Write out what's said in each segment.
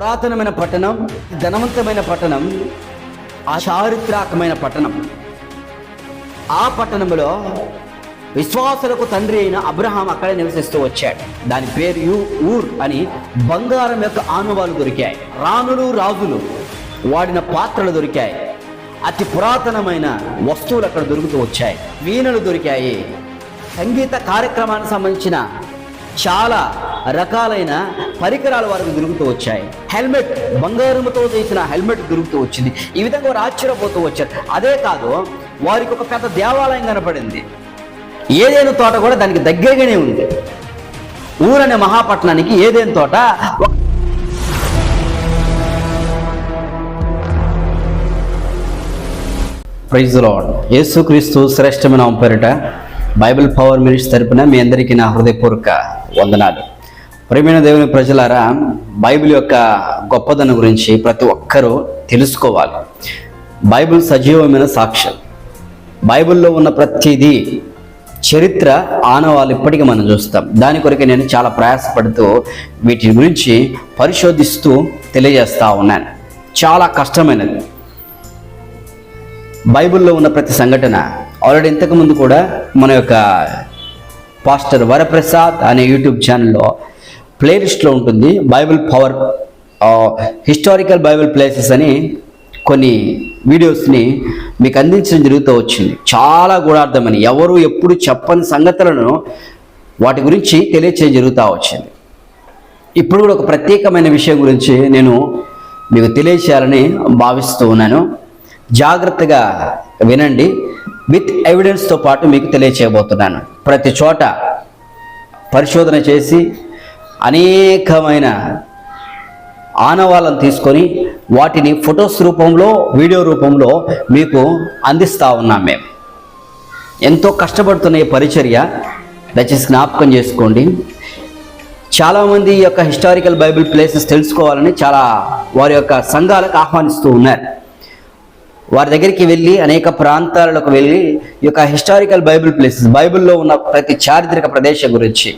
పురాతనమైన పట్టణం ధనవంతమైన పట్టణం ఆ చారిత్రాత్మకమైన పట్టణం. ఆ పట్టణంలో విశ్వాసులకు తండ్రి అయిన అబ్రహాం అక్కడే నివసిస్తూ వచ్చాడు. దాని పేరు యూ ఊర్ అని బంగారం యొక్క ఆనువాలు దొరికాయి. రాణులు రాజులు వాడిన పాత్రలు దొరికాయి. అతి పురాతనమైన వస్తువులు అక్కడ దొరుకుతూ వచ్చాయి. వీణలు దొరికాయి. సంగీత కార్యక్రమానికి సంబంధించిన చాలా రకాలైన పరికరాలు వారికి దొరుకుతూ వచ్చాయి. హెల్మెట్ బంగారంతో చేసిన హెల్మెట్ దొరుకుతూ వచ్చింది. ఈ విధంగా వారు ఆశ్చర్యపోతూ వచ్చారు. అదే కాదు వారికి ఒక పెద్ద దేవాలయం కనపడింది. ఏదేను తోట కూడా దానికి దగ్గరగానే ఉంది. ఊరనే మహాపట్నానికి ఏదేను తోట ఒక ప్రైజ్ లాడ్ యేసుక్రీస్తు శ్రేష్టమైన పేరిట బైబిల్ పవర్ మినిట్స్ తరపున మీ అందరికీ నా హృదయపూర్వక వందనాలు. ప్రేమైన దేవుని ప్రజలారా బైబిల్ యొక్క గొప్పదనం గురించి ప్రతి ఒక్కరూ తెలుసుకోవాలి. బైబిల్ సజీవమైన సాక్ష్యం. బైబిల్లో ఉన్న ప్రతిదీ చరిత్ర ఆనవాళ్ళు ఇప్పటికీ మనం చూస్తాం. దాని కొరకు నేను చాలా ప్రయాసపడుతూ వీటి గురించి పరిశోధిస్తూ తెలియజేస్తూ ఉన్నాను. చాలా కష్టమైనది. బైబిల్లో ఉన్న ప్రతి సంఘటన ఆల్రెడీ ఇంతకుముందు కూడా మన యొక్క పాస్టర్ వరప్రసాద్ అనే యూట్యూబ్ ఛానల్లో ప్లేలిస్ట్లో ఉంటుంది. Bible power historical Bible places అని కొన్ని వీడియోస్ని మీకు అందించడం జరుగుతూ వచ్చింది. చాలా గూఢార్థమని ఎవరు ఎప్పుడు చెప్పని సంగతులను వాటి గురించి తెలియచేయడం జరుగుతూ వచ్చింది. ఇప్పుడు కూడా ఒక ప్రత్యేకమైన విషయం గురించి నేను మీకు తెలియచేయాలని భావిస్తూ ఉన్నాను. జాగ్రత్తగా వినండి. విత్ ఎవిడెన్స్తో పాటు మీకు తెలియచేయబోతున్నాను. ప్రతి చోట పరిశోధన చేసి అనేకమైన ఆనవాళ్ళను తీసుకొని వాటిని ఫొటోస్ రూపంలో వీడియో రూపంలో మీకు అందిస్తూ ఉన్నాం మేము. ఎంతో కష్టపడుతున్న ఈ పరిచర్య దయచేసి జ్ఞాపకం చేసుకోండి. చాలామంది ఈ యొక్క హిస్టారికల్ బైబిల్ ప్లేసెస్ తెలుసుకోవాలని చాలా వారి యొక్క సంఘాలకు ఆహ్వానిస్తూ ఉన్నారు. వారి దగ్గరికి వెళ్ళి అనేక ప్రాంతాలకు వెళ్ళి ఈ యొక్క హిస్టారికల్ బైబిల్ ప్లేసెస్ బైబిల్లో ఉన్న ప్రతి చారిత్రక ప్రదేశం గురించి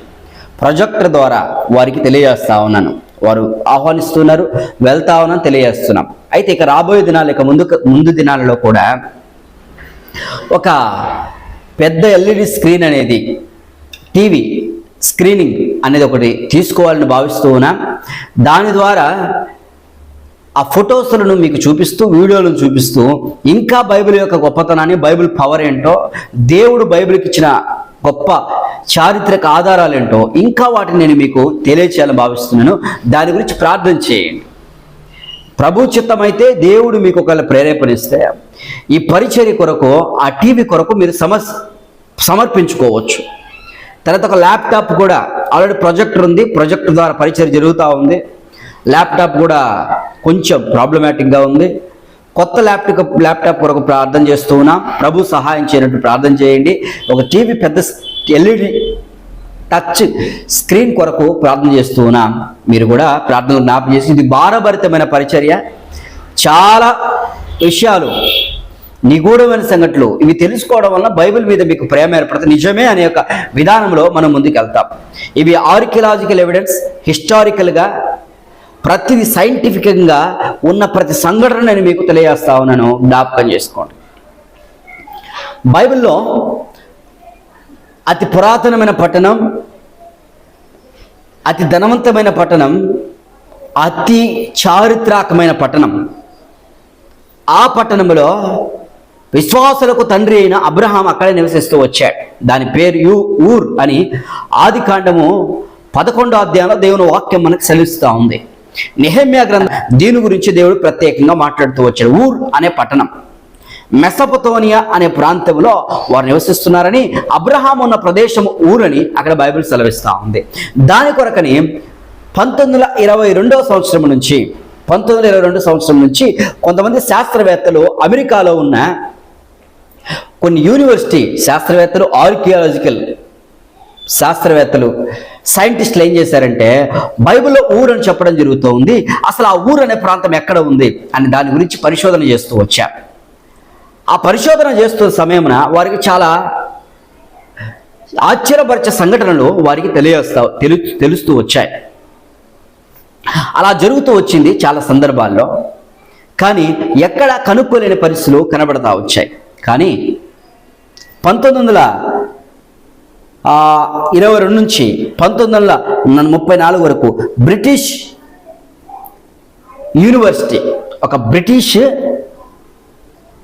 ప్రొజెక్టర్ ద్వారా వారికి తెలియజేస్తా ఉన్నాను. వారు ఆహ్వానిస్తున్నారు వెళ్తా ఉన్నాను తెలియజేస్తున్నాం. అయితే ఇక రాబోయే దినాలు ఇక ముందు ముందు దినాలలో కూడా ఒక పెద్ద ఎల్ఈడి స్క్రీన్ అనేది టీవీ స్క్రీనింగ్ అనేది ఒకటి తీసుకోవాలని భావిస్తూ ఉన్నా దాని ద్వారా ఆ ఫొటోస్లను మీకు చూపిస్తూ వీడియోలను చూపిస్తూ ఇంకా బైబిల్ యొక్క గొప్పతనాన్ని బైబిల్ పవర్ ఏంటో దేవుడు బైబిల్కి ఇచ్చిన గొప్ప చారిత్రక ఆధారాలు ఏంటో ఇంకా వాటిని నేను మీకు తెలియచేయాలని భావిస్తున్నాను. దాని గురించి ప్రార్థన చేయండి. ప్రభు చిత్తమైతే దేవుడు మీకు ఒకవేళ ప్రేరేపణిస్తే ఈ పరిచర్య కొరకు ఆ టీవీ కొరకు మీరు సమస్ సమర్పించుకోవచ్చు. తర్వాత ఒక ల్యాప్టాప్ కూడా ఆల్రెడీ ప్రొజెక్టర్ ఉంది ప్రొజెక్టర్ ద్వారా పరిచయం జరుగుతూ ఉంది. ల్యాప్టాప్ కూడా కొంచెం ప్రాబ్లమాటిక్గా ఉంది. కొత్త ల్యాప్టాప్ ల్యాప్టాప్ కొరకు ప్రార్థన చేస్తూ ఉన్నాం ప్రభు సహాయం చేయనట్టు ప్రార్థన చేయండి. ఒక టీవీ పెద్ద ఎల్ఈడి టచ్ స్క్రీన్ కొరకు ప్రార్థన చేస్తూ ఉన్నాం మీరు కూడా ప్రార్థన జ్ఞాపకం చేసి ఇది భారభరితమైన పరిచర్య. చాలా విషయాలు నిగూఢమైన సంఘటనలు ఇవి తెలుసుకోవడం వల్ల బైబిల్ మీద మీకు ప్రేమ ఏర్పడుతుంది. నిజమే అనే యొక్క విధానంలో మనం ముందుకు వెళ్తాం ఇవి ఆర్కియలాజికల్ ఎవిడెన్స్ హిస్టారికల్గా ప్రతిది సైంటిఫిక్గా ఉన్న ప్రతి సంఘటన నేను మీకు తెలియజేస్తా ఉన్నాను. జ్ఞాపకం చేసుకోండి. బైబిల్లో అతి పురాతనమైన పట్టణం అతి ధనవంతమైన పట్టణం అతి చారిత్రాకమైన పట్టణం. ఆ పట్టణంలో విశ్వాసులకు తండ్రి అయిన అబ్రహాం అక్కడే నివసిస్తూ వచ్చాడు. దాని పేరు యు ఊర్ అని ఆది కాండము పదకొండో అధ్యాయంలో దేవుని వాక్యం మనకు సెలవిస్తూ ఉంది. నిహమ్యా గ్రంథం దీని గురించి దేవుడు ప్రత్యేకంగా మాట్లాడుతూ వచ్చాడు. ఊర్ అనే పట్టణం. మెసపతోనియా అనే ప్రాంతంలో వారు నివసిస్తున్నారని అబ్రహాం ఉన్న ప్రదేశం ఊరని అక్కడ బైబిల్ సెలవిస్తూ ఉంది. దాని కొరకని పంతొమ్మిది వందల ఇరవై రెండవ సంవత్సరం నుంచి పంతొమ్మిది వందల ఇరవై రెండు సంవత్సరం నుంచి కొంతమంది శాస్త్రవేత్తలు అమెరికాలో ఉన్న కొన్ని యూనివర్సిటీ శాస్త్రవేత్తలు ఆర్కియాలజికల్ శాస్త్రవేత్తలు సైంటిస్టులు ఏం చేశారంటే బైబిల్లో ఊరు అని చెప్పడం జరుగుతూ ఉంది అసలు ఆ ఊరు అనే ప్రాంతం ఎక్కడ ఉంది అని దాని గురించి పరిశోధన చేస్తూ వచ్చా. ఆ పరిశోధన చేస్తున్న సమయమున వారికి చాలా ఆశ్చర్యపరిచే సంఘటనలు వారికి తెలియస్తా తెలు తెలుస్తూ వచ్చాయి. అలా జరుగుతూ వచ్చింది చాలా సందర్భాల్లో కానీ ఎక్కడ కనుక్కోలేని పరిస్థితులు కనబడతా వచ్చాయి. కానీ పంతొమ్మిది వందల ఇరవై రెండు నుంచి పంతొమ్మిది వందల ముప్పై నాలుగు వరకు బ్రిటిష్ యూనివర్సిటీ ఒక బ్రిటిష్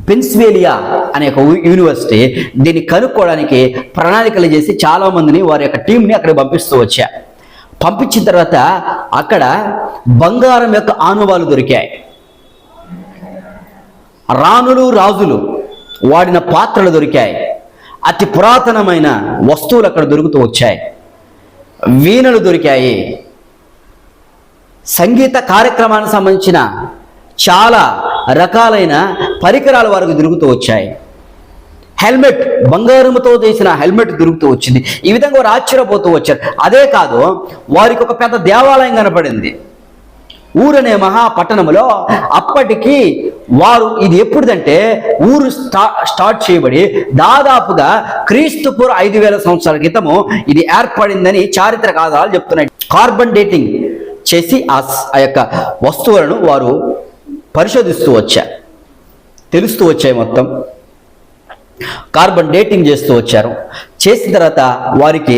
పెన్సివేలియా అనే ఒక యూనివర్సిటీ దీన్ని కనుక్కోవడానికి ప్రణాళికలు చేసి చాలా మందిని వారి యొక్క టీంని అక్కడ పంపిస్తూ వచ్చా. పంపించిన తర్వాత అక్కడ బంగారం యొక్క ఆనువాలు దొరికాయి. రాణులు రాజులు వాడిన పాత్రలు దొరికాయి. అతి పురాతనమైన వస్తువులు అక్కడ దొరుకుతూ వచ్చాయి. వీణలు దొరికాయి. సంగీత కార్యక్రమానికి సంబంధించిన చాలా రకాలైన పరికరాలు వారికి దొరుకుతూ వచ్చాయి. హెల్మెట్ బంగారంతో చేసిన హెల్మెట్ దొరుకుతూ వచ్చింది. ఈ విధంగా వారు ఆశ్చర్యపోతూ వచ్చారు. అదే కాదు వారికి ఒక పెద్ద దేవాలయం కనపడింది. ఊరనే మహాపట్టణములో అప్పటికి వారు ఇది ఎప్పుడుదంటే ఊరు స్టా స్టార్ట్ చేయబడి దాదాపుగా క్రీస్తుపూర్ ఐదు వేల సంవత్సరాల క్రితము ఇది ఏర్పడిందని చారిత్రక ఆధారాలు చెప్తున్నాయి. కార్బన్ డేటింగ్ చేసి ఆ ఆ యొక్క వస్తువులను వారు పరిశోధిస్తూ వచ్చారు తెలుస్తూ వచ్చాయి మొత్తం. కార్బన్ డేటింగ్ చేస్తూ వచ్చారు. చేసిన తర్వాత వారికి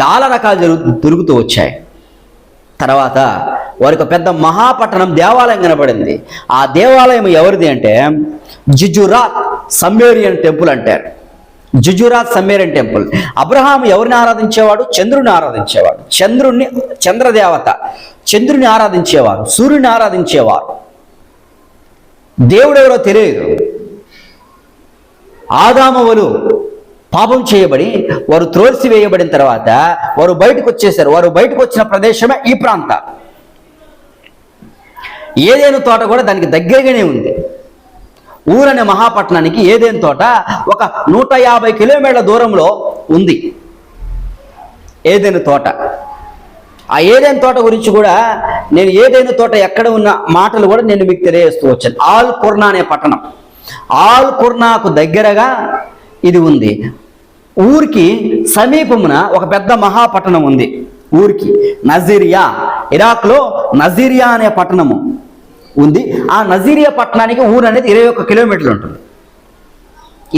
చాలా రకాలు జరుగు దొరుకుతూ వచ్చాయి. తర్వాత వారికి ఒక పెద్ద మహాపట్టణం దేవాలయం కనబడింది. ఆ దేవాలయం ఎవరిది అంటే జుజురాత్ సమ్మేరియన్ టెంపుల్ అంటారు. జుజురాత్ సమ్మేరియన్ టెంపుల్. అబ్రహాం ఎవరిని ఆరాధించేవాడు? చంద్రుని ఆరాధించేవాడు. చంద్రుణ్ణి చంద్రదేవత. చంద్రుని ఆరాధించేవారు సూర్యుని ఆరాధించేవారు. దేవుడెవరో తెలియదు. ఆదామవులు పాపం చేయబడి వారు త్రోల్సి వేయబడిన తర్వాత వారు బయటకు వచ్చేసారు వారు బయటకు వచ్చిన ప్రదేశమే ఈ ప్రాంతం. ఏదైనా తోట కూడా దానికి దగ్గరగానే ఉంది. ఊరనే మహాపట్నానికి ఏదైనా తోట ఒక నూట యాభై కిలోమీటర్ల దూరంలో ఉంది. ఏదైనా తోట. ఆ ఏదైనా తోట గురించి కూడా నేను ఏదైనా తోట ఎక్కడ ఉన్న మాటలు కూడా నేను మీకు తెలియజేస్తూ వచ్చాను. ఆల్ కుర్నా అనే పట్టణం. ఆల్ కుర్నాకు దగ్గరగా ఇది ఉంది. ఊరికి సమీపమున ఒక పెద్ద మహాపట్టణం ఉంది. ఊరికి. నజీరియా. ఇరాక్లో నజీరియా అనే పట్టణము ఉంది. ఆ నజీరియా పట్టణానికి ఊరు అనేది ఇరవై ఒక్క కిలోమీటర్లు ఉంటుంది.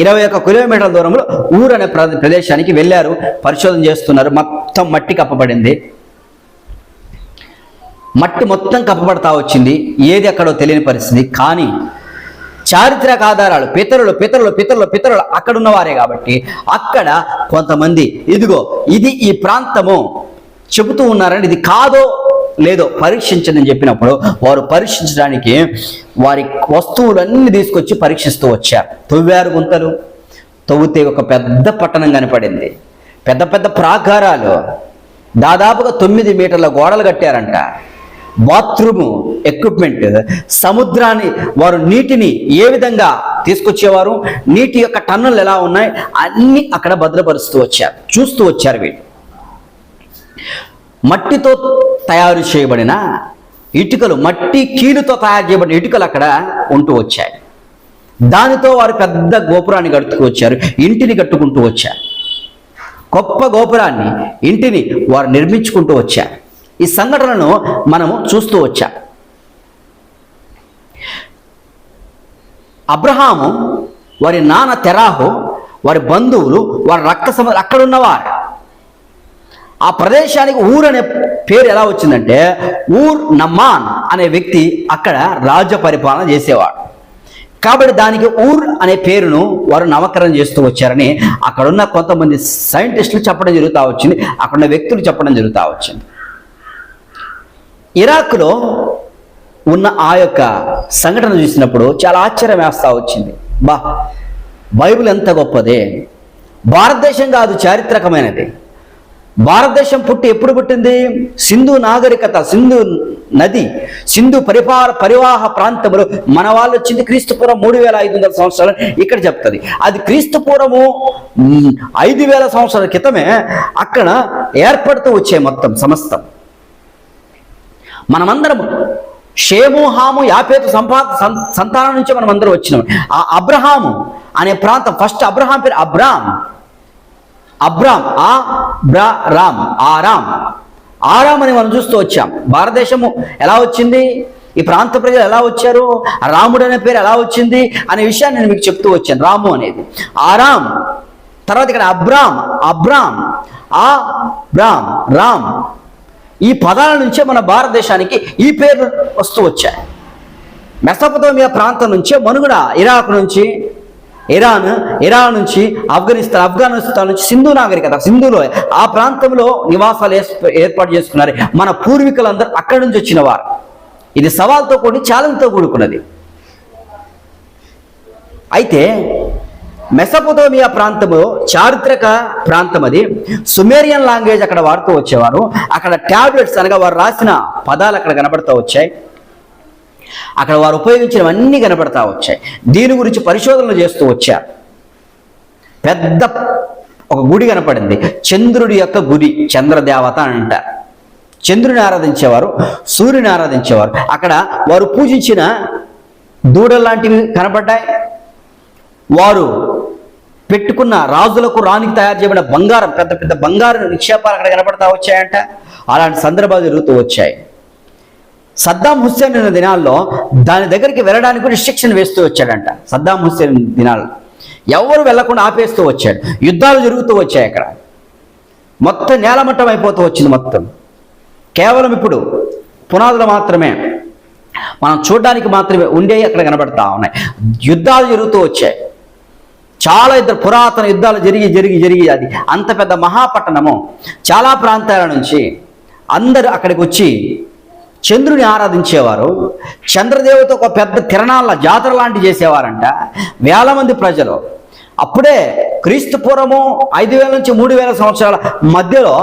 ఇరవై ఒక్క కిలోమీటర్ల దూరంలో ఊరు అనే ప్రదేశానికి వెళ్ళారు. పరిశోధన చేస్తున్నారు. మొత్తం మట్టి కప్పబడింది. మట్టి మొత్తం కప్పబడతా వచ్చింది. ఏది ఎక్కడో తెలియని పరిస్థితి. కానీ చారిత్రక ఆధారాలు పితరులు పితరులు పితరులు పితరులు అక్కడ ఉన్నవారే కాబట్టి అక్కడ కొంతమంది ఇదిగో ఇది ఈ ప్రాంతము చెబుతూ ఉన్నారని ఇది కాదో లేదో పరీక్షించదని చెప్పినప్పుడు వారు పరీక్షించడానికి వారి వస్తువులన్నీ తీసుకొచ్చి పరీక్షిస్తూ వచ్చారు. తవ్వారు గుంతలు తవ్వితే ఒక పెద్ద పట్టణం కనపడింది. పెద్ద పెద్ద ప్రాకారాలు దాదాపుగా తొమ్మిది మీటర్ల గోడలు కట్టారంట. బాత్రూము ఎక్విప్మెంట్ సముద్రాన్ని వారు నీటిని ఏ విధంగా తీసుకొచ్చేవారు నీటి యొక్క టన్నులు ఎలా ఉన్నాయి అన్ని అక్కడ భద్రపరుస్తూ వచ్చారు చూస్తూ వచ్చారు వీళ్ళు. మట్టితో తయారు చేయబడిన ఇటుకలు మట్టి కీలుతో తయారు చేయబడిన ఇటుకలు అక్కడ ఉంటూ వచ్చాయి. దానితో వారు పెద్ద గోపురాన్ని కట్టుకు వచ్చారు ఇంటిని కట్టుకుంటూ వచ్చారు. గొప్ప గోపురాన్ని ఇంటిని వారు నిర్మించుకుంటూ వచ్చారు. ఈ సంఘటనను మనము చూస్తూ వచ్చాం. అబ్రహాము వారి నాన్న తెరాహు వారి బంధువులు వారి రక్త సమ అక్కడ ఉన్నవారు ఆ ప్రదేశానికి ఊర్ అనే పేరు ఎలా వచ్చిందంటే ఊర్ నమ్మాన్ అనే వ్యక్తి అక్కడ రాజ్య పరిపాలన చేసేవాడు. కాబట్టి దానికి ఊర్ అనే పేరును వారు నామకరణం చేస్తూ వచ్చారని అక్కడున్న కొంతమంది సైంటిస్టులు చెప్పడం జరుగుతూ వచ్చింది అక్కడున్న వ్యక్తులు చెప్పడం జరుగుతూ వచ్చింది. ఇరాక్లో ఉన్న ఆ యొక్క సంఘటన చూసినప్పుడు చాలా ఆశ్చర్యం వేస్తా వచ్చింది. బా బైబిల్ ఎంత గొప్పదే. భారతదేశం కాదు చారిత్రకమైనది. భారతదేశం పుట్టి ఎప్పుడు పుట్టింది? సింధు నాగరికత సింధు నది సింధు పరిపాల పరివాహ ప్రాంతంలో మన వాళ్ళు వచ్చింది క్రీస్తుపూర్వం మూడు వేల ఐదు వందల సంవత్సరాలు ఇక్కడ చెప్తుంది. అది క్రీస్తుపూర్వము ఐదు వేల సంవత్సరాల క్రితమే అక్కడ ఏర్పడుతూ వచ్చే మొత్తం సమస్తం. మనమందరము షేము హాము యాపేతు సంపా సం- సంతానం నుంచి మనం అందరం వచ్చినాం. ఆ అబ్రహాము అనే ప్రాంతం ఫస్ట్ అబ్రహాం పేరు అబ్రామ్. అబ్రామ్ ఆ బ్రా రామ్ ఆ రామ్. అని మనం చూస్తూ వచ్చాం. భారతదేశము ఎలా వచ్చింది? ఈ ప్రాంత ప్రజలు ఎలా వచ్చారు? ఆ రాముడు అనే పేరు ఎలా వచ్చింది? అనే విషయాన్ని నేను మీకు చెప్తూ వచ్చాను. రాము అనేది. ఆరామ్ తర్వాత ఇక్కడ అబ్రామ్ అబ్రామ్ ఆ బ్రామ్ రామ్. ఈ పదాల నుంచే మన భారతదేశానికి ఈ పేర్లు వస్తూ వచ్చాయి. మెసపతోమియా ప్రాంతం నుంచే మనుగడ ఇరాక్ నుంచి ఇరాన్ ఇరాన్ నుంచి ఆఫ్ఘనిస్తాన్ ఆఫ్ఘనిస్తాన్ నుంచి సింధు నాగరికత సింధులో ఆ ప్రాంతంలో నివాసాలు ఏర్పాటు చేసుకున్నారు. మన పూర్వీకులందరూ అక్కడి నుంచి వచ్చిన వారు ఇది సవాల్తో కూడి ఛాలెంజ్తో కూడుకున్నది. అయితే మెసపోతోమియా ప్రాంతము చారిత్రక ప్రాంతం అది సుమేరియన్ లాంగ్వేజ్ అక్కడ వాడుతూ వచ్చేవారు. అక్కడ ట్యాబ్లెట్స్ అనగా వారు రాసిన పదాలు అక్కడ కనబడుతూ వచ్చాయి. అక్కడ వారు ఉపయోగించినవన్నీ కనబడతా వచ్చాయి. దీని గురించి పరిశోధనలు చేస్తూ వచ్చారు. పెద్ద ఒక గుడి కనపడింది. చంద్రుడి యొక్క గుడి చంద్రదేవత అని అంటారు చంద్రుని ఆరాధించేవారు సూర్యుని ఆరాధించేవారు. అక్కడ వారు పూజించిన దూడలాంటివి కనపడ్డాయి వారు పెట్టుకున్న రాజులకు రాణికి తయారు చేయబడిన బంగారం పెద్ద పెద్ద బంగారు నిక్షేపాలు అక్కడ కనపడతా వచ్చాయంట. అలాంటి సందర్భాలు జరుగుతూ వచ్చాయి. సద్దాం హుస్సేన్ అనే దినాల్లో దాని దగ్గరికి వెళ్ళడానికి కూడా రిస్ట్రిక్షన్ వేస్తూ వచ్చాడంట. సద్దాం హుస్సేన్ దినాల్లో ఎవరు వెళ్ళకుండా ఆపేస్తూ వచ్చాడు. యుద్ధాలు జరుగుతూ వచ్చాయి అక్కడ. మొత్తం నేలమట్టం అయిపోతూ వచ్చింది మొత్తం. కేవలం ఇప్పుడు పునాదులు మాత్రమే. మనం చూడడానికి మాత్రమే ఉండేవి అక్కడ కనబడతా ఉన్నాయి. యుద్ధాలు జరుగుతూ వచ్చాయి. చాలా ఇద్దరు పురాతన యుద్ధాలు జరిగి జరిగి జరిగి అది. అంత పెద్ద మహాపట్టణము. చాలా ప్రాంతాల నుంచి అందరు అక్కడికి వచ్చి చంద్రుని ఆరాధించేవారు. చంద్రదేవత ఒక పెద్ద తిరణాల జాతర లాంటి చేసేవారంట. వేల మంది ప్రజలు. అప్పుడే క్రీస్తు పూర్వము ఐదు వేల నుంచి మూడు వేల సంవత్సరాల మధ్యలో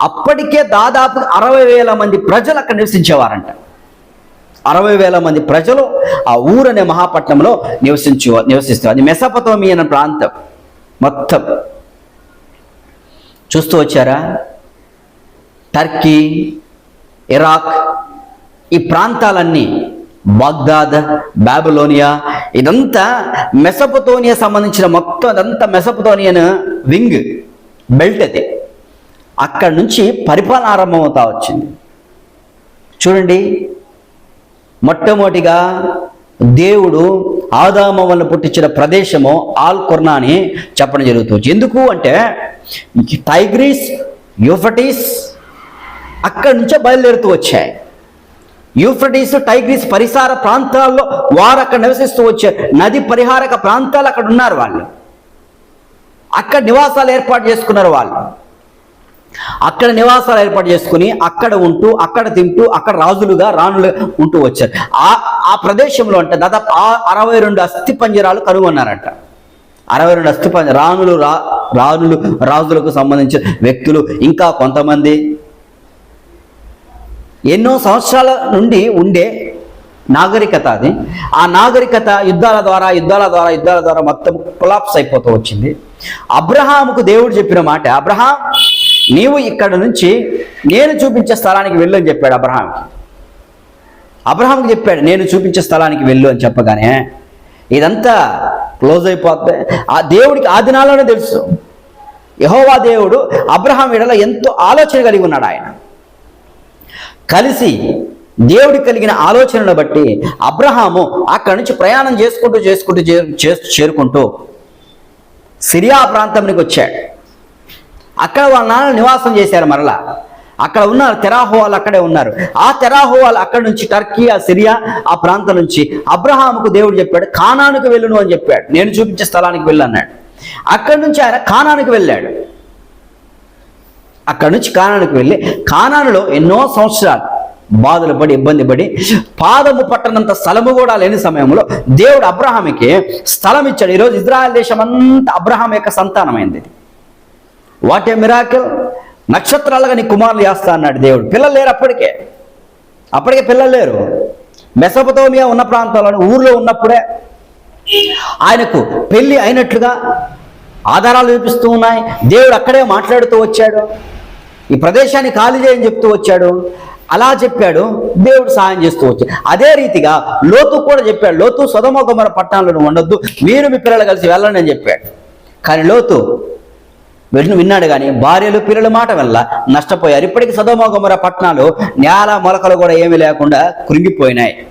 అప్పటికే దాదాపు అరవై వేల మంది ప్రజలు అక్కడ నివసించేవారంట. అరవై వేల మంది ప్రజలు ఆ ఊరనే మహాపట్నంలో నివసించు నివసిస్తారు. అది మెసపతోమి అనే ప్రాంతం మొత్తం. చూస్తూ వచ్చారా? టర్కీ ఇరాక్ ఈ ప్రాంతాలన్నీ బాగ్దాద్ బాబులోనియా ఇదంతా మెసపతోనియా సంబంధించిన మొత్తం అదంతా మెసపతోనియన్ వింగ్ బెల్ట్ అది. అక్కడి నుంచి పరిపాలన ఆరంభమవుతా వచ్చింది. చూడండి మొట్టమొదటిగా దేవుడు ఆదామ వల్ల పుట్టించిన ప్రదేశము ఆల్ కుర్నా అని చెప్పడం జరుగుతుంది. ఎందుకు అంటే టైగ్రీస్ యూఫటిస్ అక్కడి నుంచే బయలుదేరుతూ వచ్చాయి. యూఫ్రటీస్ టైగ్రీస్ పరిసర ప్రాంతాల్లో వారు అక్కడ నివసిస్తూ వచ్చారు. నది పరిహారక ప్రాంతాలు అక్కడ ఉన్నారు వాళ్ళు. అక్కడ నివాసాలు ఏర్పాటు చేసుకున్నారు వాళ్ళు. అక్కడ నివాసాలు ఏర్పాటు చేసుకుని అక్కడ ఉంటూ అక్కడ తింటూ అక్కడ రాజులుగా రాణులు ఉంటూ వచ్చారు. ఆ ఆ ప్రదేశంలో అంటే దాదాపు ఆ అరవై రెండు అస్థి పంజరాలు కనుగొన్నారంట. అరవై రెండు అస్థి పంజ రాణులు రా రాణులు రాజులకు సంబంధించిన వ్యక్తులు ఇంకా కొంతమంది. ఎన్నో సంవత్సరాల నుండి ఉండే నాగరికత అది. ఆ నాగరికత యుద్ధాల ద్వారా యుద్ధాల ద్వారా యుద్ధాల ద్వారా మొత్తం కొలాప్స్ అయిపోతూ వచ్చింది. అబ్రహాముకు దేవుడు చెప్పిన మాట అబ్రహాం నీవు ఇక్కడ నుంచి నేను చూపించే స్థలానికి వెళ్ళు అని చెప్పాడు అబ్రహాంకి అబ్రహాంకి చెప్పాడు నేను చూపించే స్థలానికి వెళ్ళు అని చెప్పగానే ఇదంతా క్లోజ్ అయిపోతే ఆ దేవుడికి ఆ దినాల్లోనే తెలుసు. యహోవా దేవుడు అబ్రహాం విడల ఎంతో ఆలోచన కలిగి ఉన్నాడు ఆయన. కలిసి దేవుడికి కలిగిన ఆలోచనను బట్టి అబ్రహాము అక్కడి నుంచి ప్రయాణం చేసుకుంటూ చేసుకుంటూ చే- చేస్తూ చేరుకుంటూ సిరియా ప్రాంతానికి వచ్చాడు. అక్కడ వాళ్ళ నాన్న నివాసం చేశారు మరలా. అక్కడ ఉన్నారు తెరాహు వాళ్ళు అక్కడే ఉన్నారు. ఆ తెరాహు వాళ్ళు అక్కడ నుంచి టర్కీ ఆ సిరియా ఆ ప్రాంతం నుంచి అబ్రహాముకు దేవుడు చెప్పాడు కానానికి వెళ్ళును అని చెప్పాడు. నేను చూపించే స్థలానికి వెళ్ళు అన్నాడు. అక్కడి నుంచి ఆయన కానానికి వెళ్ళాడు. అక్కడి నుంచి కానానికి వెళ్ళి కానానులో ఎన్నో సంవత్సరాలు బాధలు పడి ఇబ్బంది పడి పాదము పట్టనంత స్థలము కూడా లేని సమయంలో దేవుడు అబ్రహామికి స్థలం ఇచ్చాడు. ఈరోజు ఇజ్రాయల్ దేశం అంతా అబ్రహాం యొక్క సంతానమైంది. వాట్ ఏ మిరాకిల్ నక్షత్రాలుగా నీ కుమారులు చేస్తా అన్నాడు దేవుడు. పిల్లలు లేరు అప్పటికే. అప్పటికే పిల్లలు లేరు. మెసపతోమియా ఉన్న ప్రాంతంలో ఊర్లో ఉన్నప్పుడే ఆయనకు పెళ్ళి అయినట్లుగా ఆధారాలు చూపిస్తూ ఉన్నాయి. దేవుడు అక్కడే మాట్లాడుతూ వచ్చాడు. ఈ ప్రదేశాన్ని ఖాళీ చేయని చెప్తూ వచ్చాడు. అలా చెప్పాడు. దేవుడు సహాయం చేస్తూ వచ్చాడు అదే రీతిగా లోతు కూడా చెప్పాడు. లోతు సొదమొగమర పట్టణంలో ఉండొద్దు. మీరు మీ పిల్లలు కలిసి వెళ్ళండి అని చెప్పాడు. కానీ లోతు వెళ్ళి విన్నాడు కానీ భార్యలు పిల్లల మాట వల్ల నష్టపోయారు. ఇప్పటికీ సదోమగుమర పట్టణాలు నేల మొలకలు కూడా ఏమీ లేకుండా కృంగిపోయినాయి.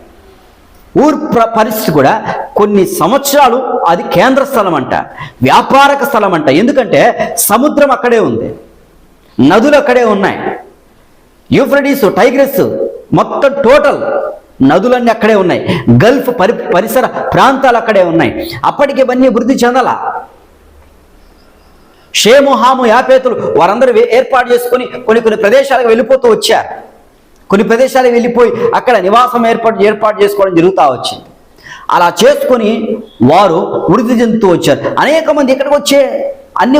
ఊరు ప్ర- పరిస్థితి కూడా కొన్ని సంవత్సరాలు అది కేంద్ర స్థలం అంట వ్యాపారక స్థలం అంట ఎందుకంటే సముద్రం అక్కడే ఉంది నదులు అక్కడే ఉన్నాయి. యూఫ్రడీస్ టైగ్రెస్ మొత్తం టోటల్ నదులన్నీ అక్కడే ఉన్నాయి. గల్ఫ్ పరి పరిసర ప్రాంతాలు అక్కడే ఉన్నాయి. అప్పటికి ఇవన్నీ వృద్ధి చెందలా. షేము హాము యాపేతులు వారందరూ ఏర్పాటు చేసుకొని కొన్ని కొన్ని ప్రదేశాలకు వెళ్ళిపోతూ వచ్చారు కొన్ని ప్రదేశాలకు వెళ్ళిపోయి అక్కడ నివాసం ఏర్పాటు ఏర్పాటు చేసుకోవడం జరుగుతూ వచ్చింది. అలా చేసుకొని వారు వృద్ధి చెందుతూ వచ్చారు. అనేక మంది ఇక్కడికి వచ్చే అన్ని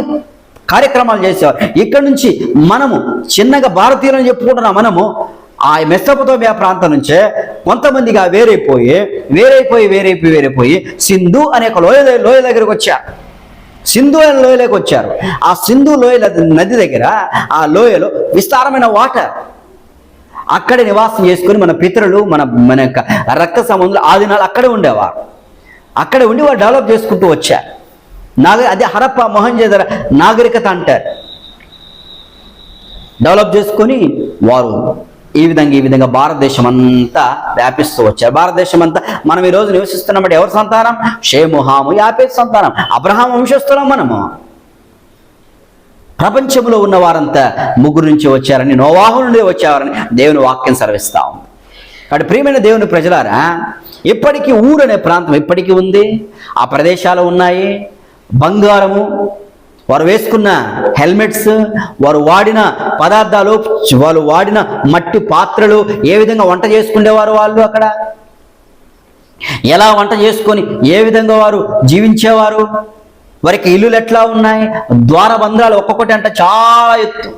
కార్యక్రమాలు చేసేవారు. ఇక్కడ నుంచి మనము చిన్నగా భారతీయులను చెప్పుకుంటున్న మనము ఆ మెస్సపతోమియా ప్రాంతం నుంచే కొంతమందిగా వేరైపోయి వేరైపోయి వేరైపోయి వేరైపోయి సింధు అనే ఒక లోయ లోయ దగ్గరకు వచ్చారు సింధు అనే లోయలోకి వచ్చారు. ఆ సింధు లోయ నది దగ్గర ఆ లోయలో విస్తారమైన వాటర్. అక్కడే నివాసం చేసుకుని మన పితరులు మన మన యొక్క రక్త సంబంధులు ఆ దినాలు అక్కడే ఉండేవారు. అక్కడే ఉండి వారు డెవలప్ చేసుకుంటూ వచ్చారు. నాగ అదే హరప్ప మొహంజేదర నాగరికత అంటారు. డెవలప్ చేసుకొని వారు ఈ విధంగా ఈ విధంగా భారతదేశం అంతా వ్యాపిస్తూ వచ్చారు. భారతదేశం అంతా మనం ఈ రోజు నివసిస్తున్నామంటే ఎవరి సంతానం? షేముహాము హాము సంతానం. అబ్రహాం వంశస్థులం మనము. ప్రపంచంలో ఉన్న వారంతా ముగ్గురు నుంచి వచ్చారని నోవాహు నుండి వచ్చారని దేవుని వాక్యం సర్విస్తా ఉంది. కాబట్టి ప్రియమైన దేవుని ప్రజలారా ఇప్పటికీ ఊరు అనే ప్రాంతం ఇప్పటికీ ఉంది. ఆ ప్రదేశాలు ఉన్నాయి. బంగారము వారు వేసుకున్న హెల్మెట్స్ వారు వాడిన పదార్థాలు వాళ్ళు వాడిన మట్టి పాత్రలు ఏ విధంగా వంట చేసుకునేవారు వాళ్ళు అక్కడ? ఎలా వంట చేసుకొని ఏ విధంగా వారు జీవించేవారు? వారికి ఇల్లులు ఎట్లా ఉన్నాయి? ద్వారబంధాలు ఒక్కొక్కటి అంటే చాలా ఎత్తు.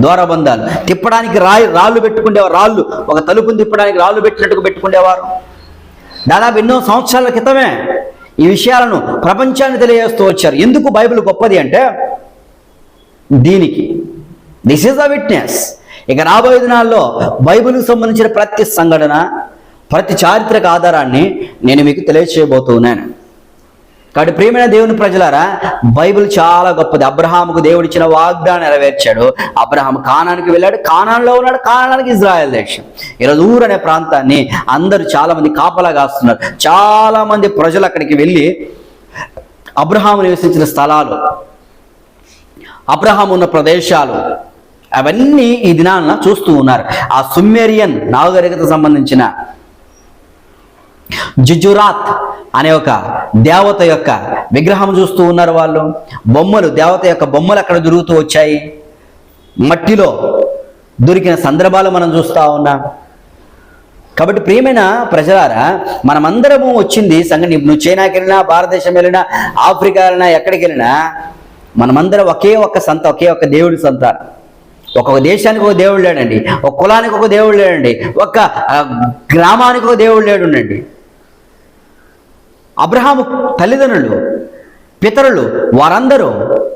ద్వారబంధాలు. తిప్పడానికి రాయి రాళ్ళు పెట్టుకునేవారు రాళ్ళు. ఒక తలుపుని తిప్పడానికి రాళ్ళు పెట్టినట్టుగా పెట్టుకునేవారు దాదాపు ఎన్నో సంవత్సరాల క్రితమే ఈ విషయాలను ప్రపంచాన్ని తెలియజేస్తూ వచ్చారు. ఎందుకు బైబిల్ గొప్పది అంటే దీనికి. దిస్ ఈజ్ ద విట్నెస్ ఇక రాబోయే దినాల్లో బైబిల్కి సంబంధించిన ప్రతి సంఘటన ప్రతి చారిత్రక ఆధారాన్ని నేను మీకు తెలియచేయబోతున్నాను కాబట్టి ప్రియమైన దేవుని ప్రజలారా బైబిల్ చాలా గొప్పది. అబ్రహాముకు దేవుడు ఇచ్చిన వాగ్దానం నెరవేర్చాడు. అబ్రహాం కానానికి వెళ్ళాడు. కానాన్లో ఉన్నాడు. కానానికి ఇజ్రాయెల్ దేశం. ఈరోజు ఊరు అనే ప్రాంతాన్ని అందరూ చాలా మంది కాపలా కాస్తున్నారు. చాలా మంది ప్రజలు అక్కడికి వెళ్ళి అబ్రహాము నివసించిన స్థలాలు అబ్రహాం ఉన్న ప్రదేశాలు అవన్నీ ఈ దినాన చూస్తూ ఉన్నారు. ఆ సుమేరియన్ నాగరికత సంబంధించిన జుజురాత్ అనే ఒక దేవత యొక్క విగ్రహం చూస్తూ ఉన్నారు వాళ్ళు. బొమ్మలు దేవత యొక్క బొమ్మలు అక్కడ దొరుకుతూ వచ్చాయి. మట్టిలో దొరికిన సందర్భాలు మనం చూస్తూ ఉన్నాం. కాబట్టి ప్రియమైన ప్రజలారా మనమందరము వచ్చింది సంగతి నువ్వు చైనాకి వెళ్ళినా భారతదేశం వెళ్ళినా ఆఫ్రికా వెళ్ళినా ఎక్కడికి వెళ్ళినా మనమందరం ఒకే ఒక్క సంత ఒకే ఒక్క దేవుడి సంతానం ఒక్కొక్క దేశానికి ఒక దేవుడు లేడండి ఒక కులానికి ఒక దేవుడు లేడండి ఒక గ్రామానికి ఒక దేవుడు లేడుండండి. అబ్రహాము తల్లిదండ్రులు పితరులు వారందరూ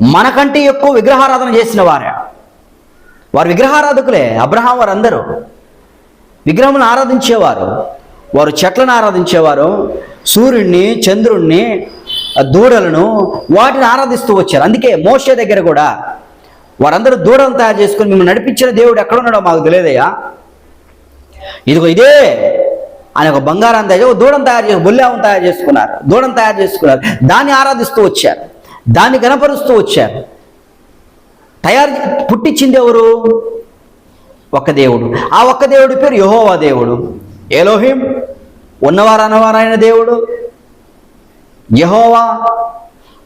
మనకంటే ఎక్కువ విగ్రహారాధన చేసిన వారే. వారు విగ్రహారాధకులే. అబ్రహాం వారందరూ విగ్రహములను ఆరాధించేవారు. వారు చెట్లను ఆరాధించేవారు. సూర్యుడిని చంద్రుణ్ణి దూడలను వాటిని ఆరాధిస్తూ వచ్చారు. అందుకే మోషే దగ్గర కూడా వారందరూ దూడలను తయారు చేసుకొని మిమ్మల్ని నడిపించిన దేవుడు ఎక్కడున్నాడో మాకు తెలియదయ్యా. ఇదిగో ఇదే ఆయన ఒక బంగారం తయారు ఒక దూడం తయారు చేసి బొల్లావం తయారు చేసుకున్నారు. దూడం తయారు చేసుకున్నారు. దాన్ని ఆరాధిస్తూ వచ్చారు. దాన్ని గనపరుస్తూ వచ్చారు. తయారు పుట్టించింది ఎవరు? ఒక్క దేవుడు. ఆ ఒక్క దేవుడి పేరు యహోవా దేవుడు. ఎలోహిం ఉన్నవారు అన్నవారైన దేవుడు. యహోవా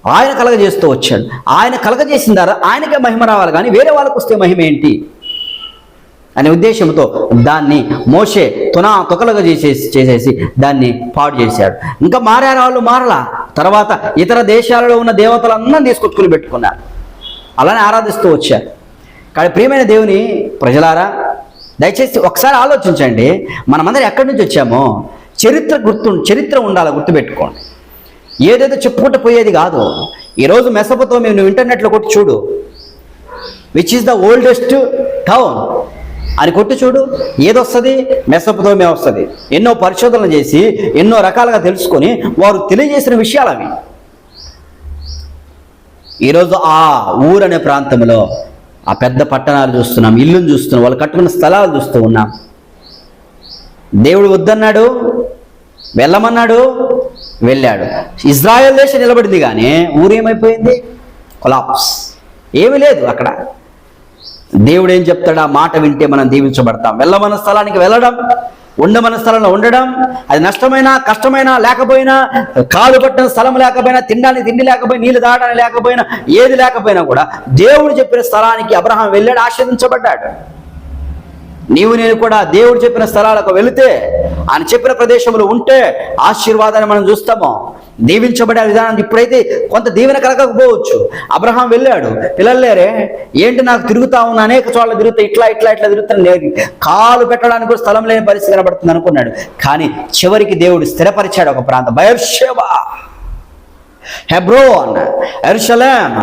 ఆయన కలగజేస్తూ వచ్చాడు. ఆయన కలగజేసిన ద్వారా ఆయనకే మహిమ రావాలి. కానీ వేరే వాళ్ళకు వస్తే మహిమ ఏంటి? అనే ఉద్దేశంతో దాన్ని మోసే తునా తొకలుగా చేసేసి చేసేసి దాన్ని పాడు చేశాడు. ఇంకా మారారు వాళ్ళు మారలా? తర్వాత ఇతర దేశాలలో ఉన్న దేవతలందరినీ తీసుకొచ్చుకుని పెట్టుకున్నారు. అలానే ఆరాధిస్తూ వచ్చారు. కానీ ప్రియమైన దేవుని ప్రజలారా దయచేసి ఒకసారి ఆలోచించండి మనమందరం ఎక్కడి నుంచి వచ్చామో? చరిత్ర గుర్తు చరిత్ర ఉండాలి గుర్తుపెట్టుకోండి. ఏదేదో చెప్పుకుంటూ పోయేది కాదు ఈరోజు మెసపతో మేము నువ్వు ఇంటర్నెట్లో కొట్టి చూడు. Which is the oldest town అని కొట్టి చూడు ఏదొస్తుంది? మెసపదోమే వస్తుంది. ఎన్నో పరిశోధనలు చేసి ఎన్నో రకాలుగా తెలుసుకొని వారు తెలియజేసిన విషయాలు అవి. ఈరోజు ఆ ఊరు అనే ప్రాంతంలో ఆ పెద్ద పట్టణాలు చూస్తున్నాం ఇల్లును చూస్తున్నాం వాళ్ళు కట్టుకున్న స్థలాలు చూస్తూ ఉన్నాం. దేవుడు వద్దన్నాడు వెళ్ళమన్నాడు వెళ్ళాడు. ఇజ్రాయెల్ దేశం నిలబడింది కానీ ఊరేమైపోయింది? కొలాప్స్. ఏమీ లేదు అక్కడ. దేవుడు ఏం చెప్తాడు? ఆ మాట వింటే మనం దీవించబడతాం. వెళ్ళమన్న స్థలానికి వెళ్ళడం ఉండమన్న స్థలంలో ఉండడం అది నష్టమైనా కష్టమైనా లేకపోయినా కాలు పట్టిన స్థలం లేకపోయినా తినడానికి తిండి లేకపోయినా నీళ్ళు తాగడానికి లేకపోయినా ఏది లేకపోయినా కూడా దేవుడు చెప్పిన స్థలానికి అబ్రహాం వెళ్ళాడు ఆశీర్దించబడ్డాడు నీవు నేను కూడా దేవుడు చెప్పిన స్థలాలకు వెళితే ఆయన చెప్పిన ప్రదేశంలో ఉంటే ఆశీర్వాదాన్ని మనం చూస్తాము. దీవించబడే విధానం ఇప్పుడైతే కొంత దీవెన కలగకపోవచ్చు అబ్రహాం వెళ్ళాడు. పిల్లలు లేరే ఏంటి నాకు తిరుగుతా ఉన్నా అనేక చోట్ల తిరుగుతా ఇట్లా ఇట్లా ఇట్లా తిరుగుతాను లేదు. కాలు పెట్టడానికి కూడా స్థలం లేని పరిస్థితి కనబడుతుంది అనుకున్నాడు. కానీ చివరికి దేవుడు స్థిరపరిచాడు ఒక ప్రాంతం. బయర్షేవా హెబ్రోన్ ఎర్షలేం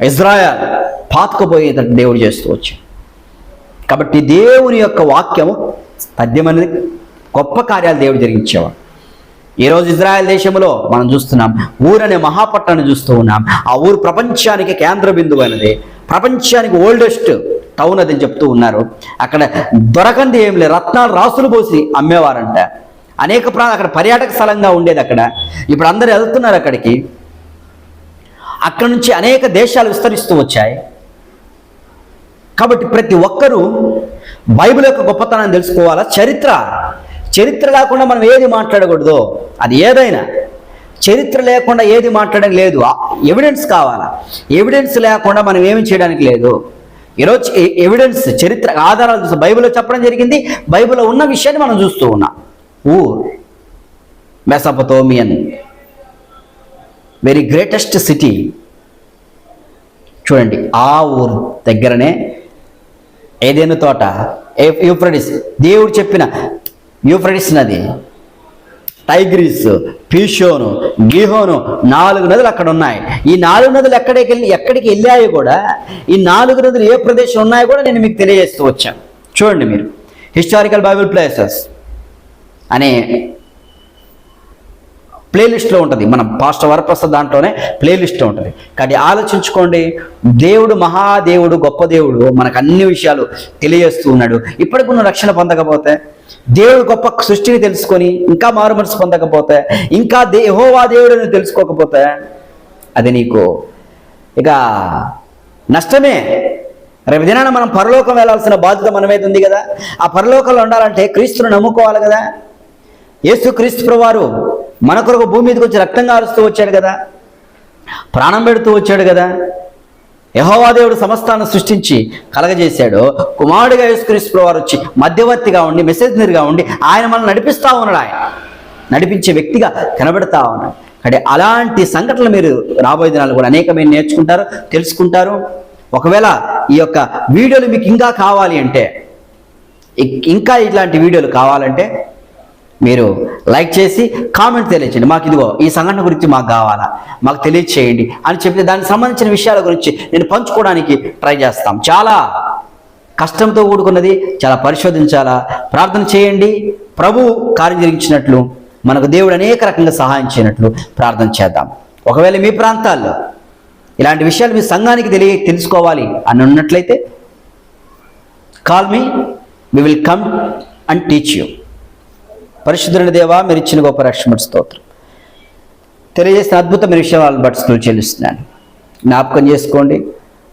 ఇజ్రాయల్ పాతుకుపోయేటట్టు దేవుడు చేస్తూ వచ్చాడు. కాబట్టి దేవుని యొక్క వాక్యము పద్యమనేది గొప్ప కార్యాలు దేవుడు జరిగించేవాడు. ఈరోజు ఇజ్రాయెల్ దేశంలో మనం చూస్తున్నాం ఊరనే మహాపట్టణాన్ని చూస్తూ ఉన్నాం. ఆ ఊరు ప్రపంచానికి కేంద్ర బిందువు అనేది ప్రపంచానికి ఓల్డెస్ట్ టౌన్ అది చెప్తూ ఉన్నారు. అక్కడ దొరకంది ఏం లేదు. రత్నాలు రాసులు పోసి అమ్మేవారంట. అనేక ప్రా అక్కడ పర్యాటక స్థలంగా ఉండేది అక్కడ. ఇప్పుడు అందరు వెళ్తున్నారు అక్కడికి. అక్కడ నుంచి అనేక దేశాలు విస్తరిస్తూ వచ్చాయి. కాబట్టి ప్రతి ఒక్కరూ బైబిల్ యొక్క గొప్పతనాన్ని తెలుసుకోవాలా? చరిత్ర. చరిత్ర లేకుండా మనం ఏది మాట్లాడకూడదు? అది ఏదైనా. చరిత్ర లేకుండా ఏది మాట్లాడడం లేదు. ఎవిడెన్స్ కావాలా? ఎవిడెన్స్ లేకుండా మనం ఏమి చేయడానికి లేదు. ఈరోజు ఎవిడెన్స్ చరిత్ర ఆధారాలు చూస్తాం బైబిల్లో చెప్పడం జరిగింది. బైబిల్లో ఉన్న విషయాన్ని మనం చూస్తూ ఉన్నాం. ఊర్. మెసపతోమియన్. వెరీ గ్రేటెస్ట్ సిటీ చూడండి ఆ ఊరు దగ్గరనే ఏదైనా తోట? ఏ- యూఫ్రడిస్ దేవుడు చెప్పిన యూఫ్రడిస్ నది టైగ్రీస్ పీషోను గిహోను నాలుగు నదులు అక్కడ ఉన్నాయి. ఈ నాలుగు నదులు ఎక్కడికి వెళ్ళి ఎక్కడికి వెళ్ళాయో కూడా ఈ నాలుగు నదులు ఏ ప్రదేశం ఉన్నాయో కూడా నేను మీకు తెలియజేస్తూ వచ్చాను. చూడండి మీరు. హిస్టారికల్ బైబిల్ ప్లేసెస్ అనే ప్లేలిస్ట్లో ఉంటుంది. మనం పాస్టర్ వరప్రసాద్ దాంట్లోనే ప్లేలిస్ట్లో ఉంటుంది. కానీ ఆలోచించుకోండి దేవుడు మహాదేవుడు గొప్ప దేవుడు మనకు అన్ని విషయాలు తెలియజేస్తూ ఉన్నాడు. ఇప్పటికి నువ్వు రక్షణ పొందకపోతే దేవుడు గొప్ప సృష్టిని తెలుసుకొని ఇంకా మారు మనసు పొందకపోతే ఇంకా దేహోవా యెహోవా దేవుడిని తెలుసుకోకపోతే అది నీకు ఇక నష్టమే. రేపు దినాన మనం పరలోకం వెళ్ళాల్సిన బాధ్యత మన మీద ఉంది కదా. ఆ పరలోకంలో ఉండాలంటే క్రీస్తును నమ్ముకోవాలి కదా. యేసు క్రీస్తు ప్రభువారు మన కొరకు భూమి మీదకి వచ్చి రక్తం కారుస్తూ వచ్చాడు కదా. ప్రాణం పెడుతూ వచ్చాడు కదా. యహోవాదేవుడు సమస్తాన్ని సృష్టించి కలగజేశాడు. కుమారుడిగా యేసుక్రీస్తు వారు వచ్చి మధ్యవర్తిగా ఉండి మెసేజ్నర్గా ఉండి ఆయన మనల్ని నడిపిస్తా ఉన్నాడు ఆయన. నడిపించే వ్యక్తిగా కనబడతా ఉన్నాడు. అంటే అలాంటి సంఘటనలు మీరు రాబోయే దినాలు కూడా అనేకమైన నేర్చుకుంటారు తెలుసుకుంటారు. ఒకవేళ ఈ యొక్క వీడియోలు మీకు ఇంకా కావాలి అంటే ఇంకా ఇట్లాంటి వీడియోలు కావాలంటే మీరు లైక్ చేసి కామెంట్ తెలియచేయండి. మాకు ఇదిగో ఈ సంఘటన గురించి మాకు కావాలా? మాకు తెలియచేయండి అని చెప్తే దానికి సంబంధించిన విషయాల గురించి నేను పంచుకోవడానికి ట్రై చేస్తాం. చాలా కష్టంతో కూడుకున్నది చాలా పరిశోధించాలా? ప్రార్థన చేయండి. ప్రభు కార్యం జరిగించినట్లు మనకు దేవుడు అనేక రకంగా సహాయం చేయనట్లు ప్రార్థన చేద్దాం. ఒకవేళ మీ ప్రాంతాల్లో ఇలాంటి విషయాలు మీ సంఘానికి తెలియ తెలుసుకోవాలి అని ఉన్నట్లయితే call me we will come and teach you పరిశుద్ధుని దేవా మీరు ఇచ్చిన గొప్ప రక్షణ స్తోత్రం. తెలియజేసిన అద్భుతమైన విషయాలను బట్టి స్థుతులు చెల్లిస్తున్నాను. జ్ఞాపకం చేసుకోండి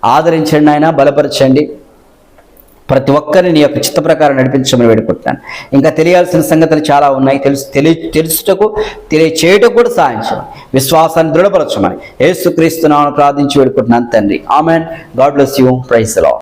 ఆదరించండి ఆయన బలపరచండి. ప్రతి ఒక్కరిని నీ యొక్క చిత్త ప్రకారం నడిపించమని వేడుకుంటున్నాను. ఇంకా తెలియాల్సిన సంగతులు చాలా ఉన్నాయి. తెలుసు తెలియ తెలుసుటకు తెలియచేయటకు కూడా సాధించమని విశ్వాసాన్ని దృఢపరచమని. యేసుక్రీస్తు ప్రార్థించి వేడుకుంటున్నాను తండ్రి. Amen. God bless you. Praise law